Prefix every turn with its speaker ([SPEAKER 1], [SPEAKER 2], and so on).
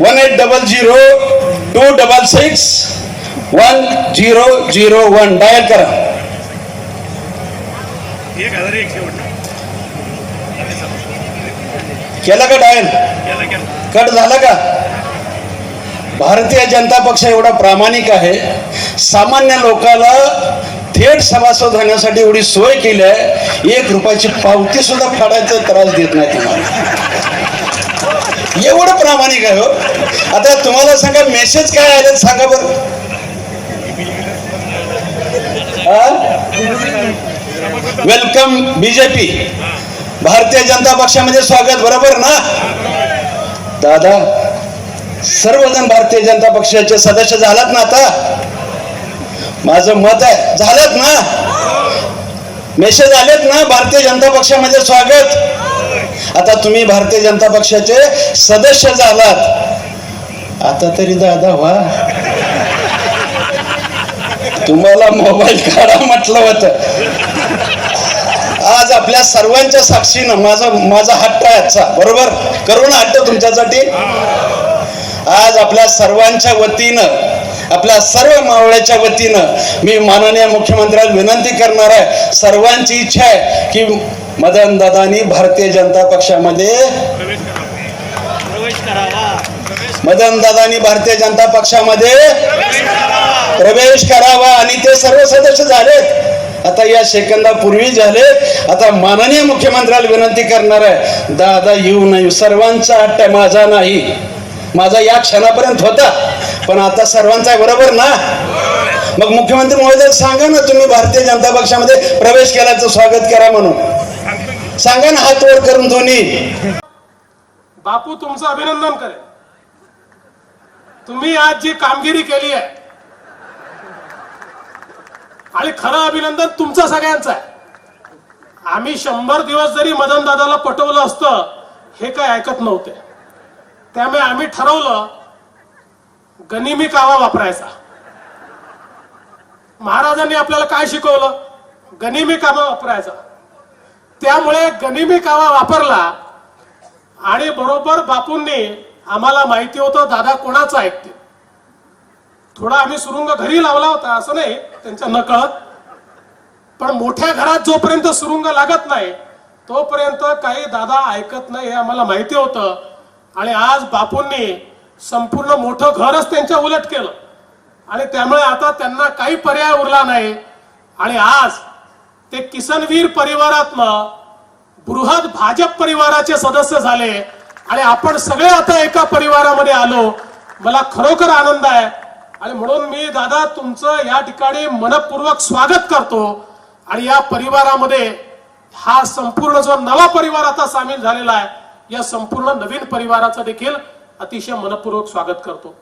[SPEAKER 1] One eight double zero two double six one zero zero one dial करा. केलं का dial cut झाला का? भारतीय जनता पक्ष एवढा प्रामाणिक आहे. सामान्य लोकाला थेट सभासद होण्यासाठी एवढी सोय केली आहे. एक रुपयाची पावती सुद्धा फाडायचा त्रास देत नाही तुम्हाला. एवढं प्रामाणिक आहे हो. आता तुम्हाला सांगा मेसेज काय आले सांगा बर. वेलकम बीजेपी भारतीय जनता पक्षामध्ये स्वागत बरोबर ना? दादा सर्वजण भारतीय जनता पक्षाचे सदस्य झालात ना आता? माझं मत आहे झालंच ना? मेसेज आलेत ना? भारतीय जनता पक्षामध्ये स्वागत. आता तुम्ही भारतीय जनता पक्षाचे सदस्य झालात. आता तरी दादा व्हा तुम्हाला मोबाईल काढा म्हटलं होतं. आज आपल्या सर्वांच्या साक्षीनं माझा माझा हट्ट आहे आजचा. बरोबर? करू ना हट्ट तुमच्यासाठी. आज आपल्या सर्वांच्या वतीनं आपल्या सर्व मावळ्याच्या वतीनं मी माननीय मुख्यमंत्र्याला विनंती करणार आहे. सर्वांची इच्छा आहे की मदन दादानी भारतीय जनता पक्षामध्ये मदन दादानी भारतीय जनता पक्षामध्ये प्रवेश करावा. आणि ते सर्व सदस्य झालेत. आता या सेकंदापूर्वी झाले. आता माननीय मुख्यमंत्र्याला विनंती करणार आहे दादा येऊ नये. सर्वांचा हट्ट माझा नाही. माझा या क्षणापर्यंत होता. पण आता सर्वांचा बरोबर ना? मग मुख्यमंत्री महोदय सांगा ना तुम्ही भारतीय जनता पक्षामध्ये प्रवेश केल्याचं स्वागत करा म्हणून. सांगा ना हात वर करून दोन्ही.
[SPEAKER 2] बापू तुमचं अभिनंदन करे तुम्ही आज जी कामगिरी केली आहे आणि खरं अभिनंदन तुमचं सगळ्यांचं आहे. आम्ही शंभर दिवस जरी मदन दादाला पटवलं असतं हे काय ऐकत नव्हते. त्यामुळे आम्ही ठरवलं गनिमी कावा वापरायचा. महाराजांनी आपल्याला काय शिकवलं? गनिमी कावा वापरायचा. त्यामुळे गनिमी कावा वापरला आणि बरोबर बापूंनी आम्हाला माहिती होतं दादा कोणाचं ऐकते थोडा आम्ही सुरुंग घरी लावला होता असं नाही त्यांच्या नकळत. पण मोठ्या घरात जोपर्यंत सुरुंग लागत नाही तोपर्यंत काही दादा ऐकत नाही हे आम्हाला माहिती होतं. आणि आज बापूंनी संपूर्ण मोठं घरच त्यांच्या उलट केलं. आणि त्यामुळे आता त्यांना काही पर्याय उरला नाही. आणि आज ते किसनवीर परिवारातनं बृहद भाजप परिवाराचे सदस्य झाले आणि आपण सगळे आता एका परिवारामध्ये आलो. मला खरोखर आनंद आहे. आणि म्हणून मी दादा तुमचं या ठिकाणी मनपूर्वक स्वागत करतो. आणि या परिवारामध्ये हा संपूर्ण जो नवा परिवार आता सामील झालेला आहे या संपूर्ण नवीन परिवाराचं देखील अतिशय मनपूर्वक स्वागत करतो.